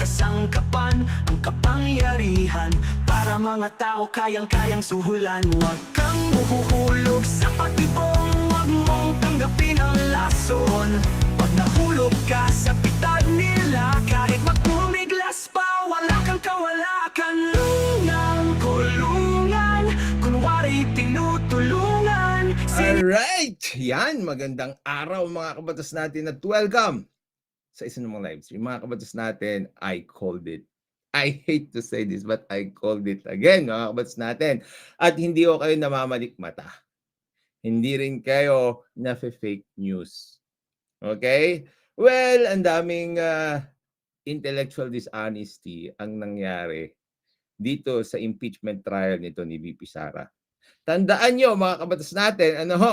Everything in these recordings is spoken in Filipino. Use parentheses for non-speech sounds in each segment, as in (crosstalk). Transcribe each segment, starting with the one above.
kasangkapan Ang kapangyarihan. Para mga tao kayang-kayang suhulan. Huwag kang uhuhulog sa patibong. Huwag mong tanggapin ang lason. Pag nahulog ka sa pitad nila Kahit magpumiglas pa Wala kang kawalakan. Lungang kulungan Kunwari tinutulungan. Alright! Yan, magandang araw mga kabatas natin at welcome sa isa namang live stream. Mga kabatas natin, I called it. I hate to say this, but I called it again, mga kabatas natin. At hindi ko kayo namamalikmata. Hindi rin kayo na fake news. Okay? Well, ang daming ah, intellectual dishonesty ang nangyari dito sa impeachment trial nito ni VP Sara. Tandaan nyo mga kabatas natin, ano ho,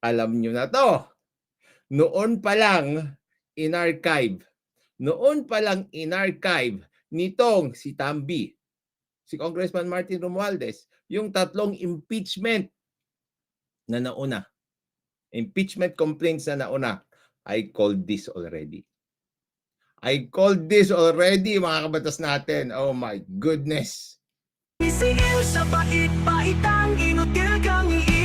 alam nyo na to. Noon pa lang in-archive, noon pa lang in-archive nitong si Tambi, si Congressman Martin Romualdez, yung tatlong impeachment na nauna. Impeachment complaints na nauna. I called this already. I called this already mga kabatas natin. Oh my goodness. Isigil sa pait-paitang inutil kang iiwan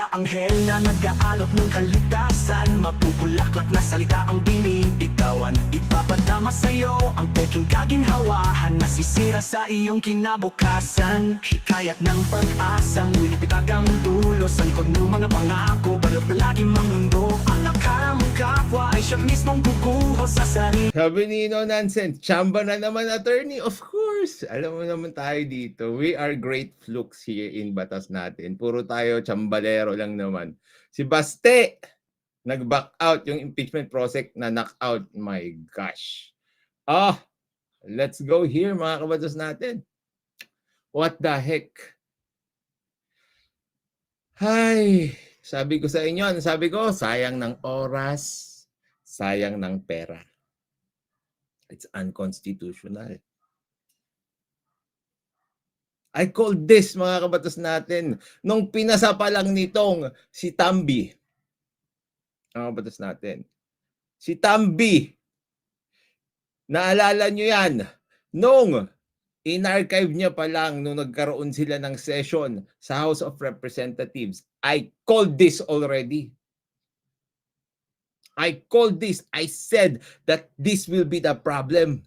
Tila anghel na nag-aalok ng kaligtasan. Mapupulaklak na salita ang binibitawan. Ipapadama sa'yo ang peking kaginhawahan Nasisira sa iyong kinabukasan Hikayat ng pag-asang Wilipitag ang dulo Sa likod ng mga pangako Balot na laging mamundo Ang nakaramang kapwa ay siya mismong bubuho sa sarili Sabi ni No Nonsense, chamba na naman attorney. Of course, alam mo naman tayo dito. We are great flukes here in Batas natin. Puro tayo chambalero lang naman. Si Baste, nag-back out yung impeachment process na knockout. My gosh. Ah, let's go here mga kabatas natin. What the heck? Hay, sabi ko sa inyo, ano sabi ko, sayang ng oras, sayang ng pera. It's unconstitutional. I called this mga kabatas natin nung pinasa pa lang nitong si Tambi. Mga kabatas natin. Si Tambi. Naalala nyo yan. Nung in-archive niya pa lang nung nagkaroon sila ng session sa House of Representatives. I called this already. I called this. I said that this will be the problem.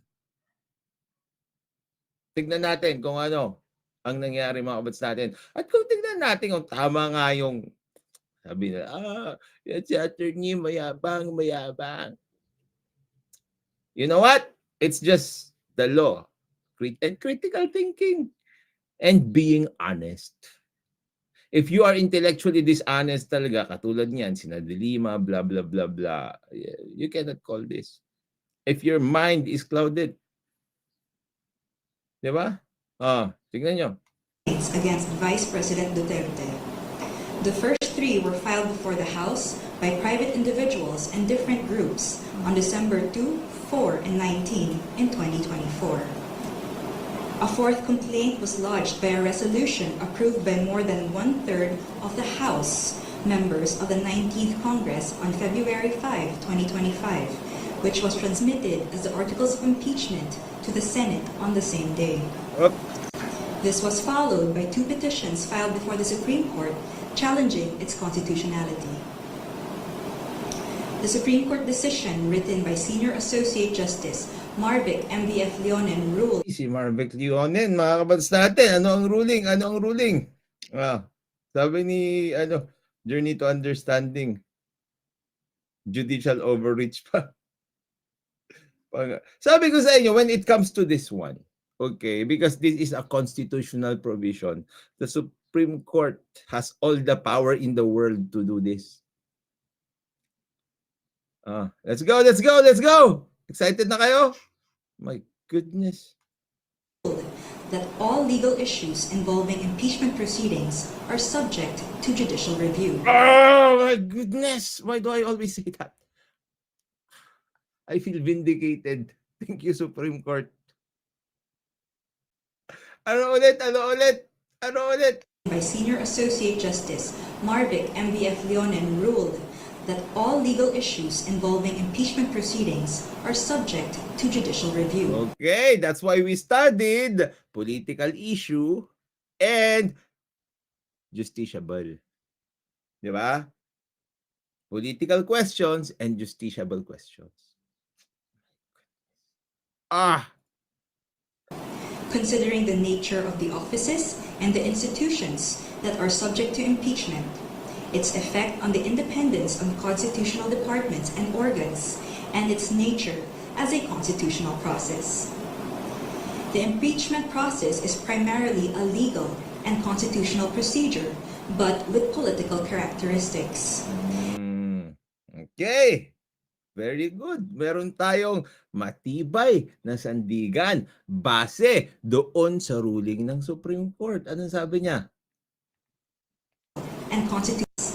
Tignan natin kung ano ang nangyari mga kabats natin. At kung tignan natin kung tama nga yung sabi na, ah, yan si attorney, mayabang, mayabang. You know what? It's just the law. And critical thinking. And being honest. If you are intellectually dishonest talaga, katulad niyan, sina De Lima, blah, blah, blah, blah, you cannot call this. If your mind is clouded. Di ba? Ah, tignan nyo. against Vice President Duterte. The first three were filed before the House by private individuals and different groups on December 2, 4, and 19 in 2024. A fourth complaint was lodged by a resolution approved by more than one-third of the House members of the 19th Congress on February 5, 2025, which was transmitted as the Articles of Impeachment to the Senate on the same day. Up. This was followed by two petitions filed before the Supreme Court challenging its constitutionality. The Supreme Court decision, written by Senior Associate Justice Marvick MVF Leonen, ruled Si Marvick Leonen, mga kabats natin, ano ang ruling? Ano ang ruling? Ah, sabi ni, ano, Journey to Understanding, judicial overreach pa. (laughs) Sabi ko sa inyo, when it comes to this one, okay, because this is a constitutional provision, the Supreme Court has all the power in the world to do this. Ah, let's go, let's go, let's go! Excited na kayo? My goodness. that all legal issues involving impeachment proceedings are subject to judicial review. Oh my goodness! Why do I always say that? I feel vindicated. Thank you, Supreme Court. Ano ulit? Ano ulit? Ano ulit? By Senior Associate Justice Marvick MVF Leonen ruled that all legal issues involving impeachment proceedings are subject to judicial review. Okay, that's why we studied political issue and justiciable. Di ba? Political questions and justiciable questions. Ah, Considering the nature of the offices and the institutions that are subject to impeachment, its effect on the independence of constitutional departments and organs, and its nature as a constitutional process. The impeachment process is primarily a legal and constitutional procedure, but with political characteristics. mm, okay. Very good. Meron tayong matibay na sandigan base doon sa ruling ng Supreme Court. Anong sabi niya? and constitutes.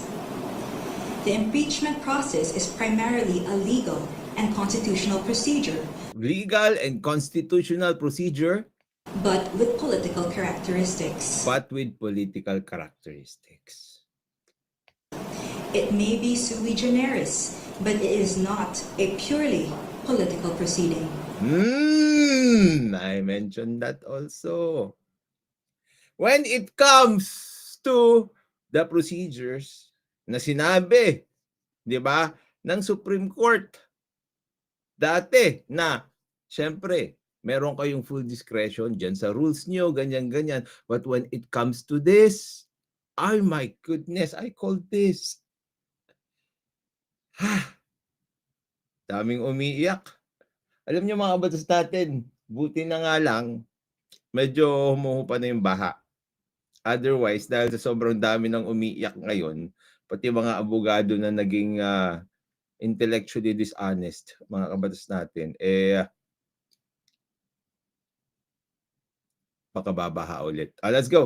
The impeachment process is primarily a legal and constitutional procedure, Legal and constitutional procedure but with political characteristics. but with political characteristics. It may be sui generis, but it is not a purely political proceeding. Hmm, I mentioned that also. When it comes to the procedures na sinabi, 'di ba, ng Supreme Court dati na syempre meron kayong full discretion diyan sa rules niyo, ganyan ganyan. But when it comes to this, oh my goodness, I call this. Ha. Daming umiiyak. Alam niyo mga kabatas natin, buti na nga lang, medyo humuhupa na yung baha. Otherwise, dahil sa sobrang dami ng umiiyak ngayon, pati mga abogado na naging ah, intellectually dishonest, mga kabatas natin, eh, baka babaha ulit. Ah, let's go.